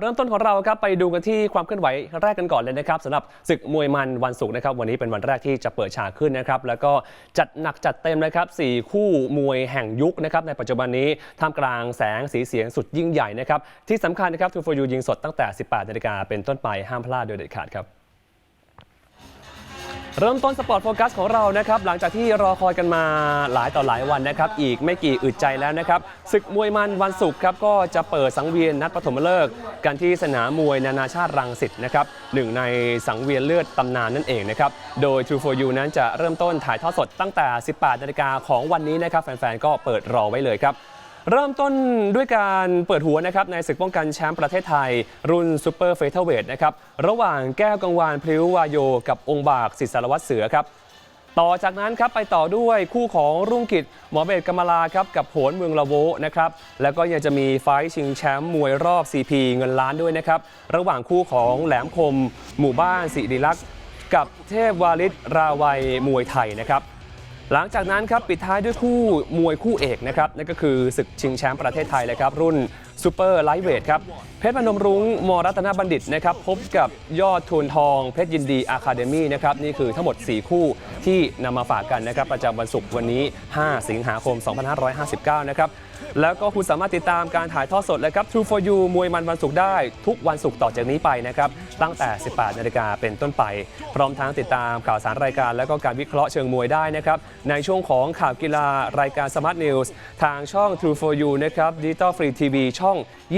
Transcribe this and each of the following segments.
เริ่มต้นของเราครับไปดูกันที่ความเคลื่อนไหวแรกกันก่อนเลยนะครับสำหรับศึกมวยมันวันศุกร์นะครับวันนี้เป็นวันแรกที่จะเปิดฉากขึ้นนะครับแล้วก็จัดหนักจัดเต็มนะครับสี่คู่มวยแห่งยุคนะครับในปัจจุบันนี้ท่ามกลางแสงสีเสียงสุดยิ่งใหญ่นะครับที่สำคัญนะครับทูฟอยูยิงสดตั้งแต่ 18นาฬิกาเป็นต้นไปห้ามพลาดโดยเด็ดขาดครับ เริ่มต้นสปอร์ตโฟกัสของเรานะครับหลังจากที่รอคอยกันมาหลายต่อหลายวันนะครับอีกไม่กี่อึดใจแล้วนะครับศึกมวยมันวันศุกร์ครับก็จะเปิดสังเวียนนัดปฐมฤกษ์กันที่สนามมวยนานาชาติรังสิตนะครับหนึ่งในสังเวียนเลือดตำนานนั่นเองนะครับโดย True for You นั้นจะเริ่มต้นถ่ายทอดสดตั้งแต่ 18นาฬิกาของวันนี้นะครับแฟนๆก็เปิดรอไว้เลยครับ เริ่มต้นด้วยการเปิดหัวนะครับในศึกป้องกันแชมป์ประเทศไทย รุ่นซูเปอร์เฟเธอร์เวทนะครับระหว่างแก้วกังวานพริ้ววายโย กับองค์บากศิษย์สารวัตรเสือครับต่อจากนั้นครับไปต่อด้วยคู่ของรุ่งกิจหมอเบศกำมลาครับกับโหนเมืองละโวนะครับแล้วก็ยังจะมีไฟท์ชิงแชมป์มวยรอบ CP เงินล้านด้วยนะครับระหว่างคู่ของแหลมคม หมู่บ้านสิริลักษ์กับเทพวาลิศราวัยมวยไทยนะครับ หลังจากนั้นครับปิดท้ายด้วยคู่มวยคู่เอกนะครับนั่นก็คือศึกชิงแชมป์ประเทศไทยเลยครับรุ่นซูเปอร์ไลท์เวทครับ เพชรพนมรุ้งมรัตนบัณฑิตนะครับพบกับยอดทูนทอง เพชรยินดีอะคาเดมี่นะครับนี่คือทั้งหมด 4 คู่ที่นำมาฝากกันนะครับประจำวันศุกร์วันนี้ 5 สิงหาคม 2559 นะครับแล้วก็คุณสามารถติดตามการถ่ายทอดสดเลยครับ True for You มวยมันวันศุกร์ได้ทุกวันศุกร์ต่อจากนี้ไปนะครับ ตั้งแต่ 18 นาฬิกาเป็นต้นไป พร้อมทั้งติดตามข่าวสารรายการ และก็การวิเคราะห์เชิงมวยได้นะครับ ในช่วงของข่าวกีฬารายการ Smart News ทางช่อง True for You นะครับ Digital Free TV ช่อง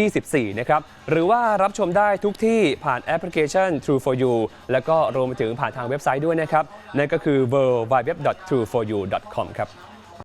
24 นะครับ หรือว่ารับชมได้ทุกที่ผ่านแอปพลิเคชัน True for You แล้วก็รวมไปถึงผ่านทางเว็บไซต์ด้วยนะครับ นั่นก็คือ w w w t r u e f o r y o u c o m ครับ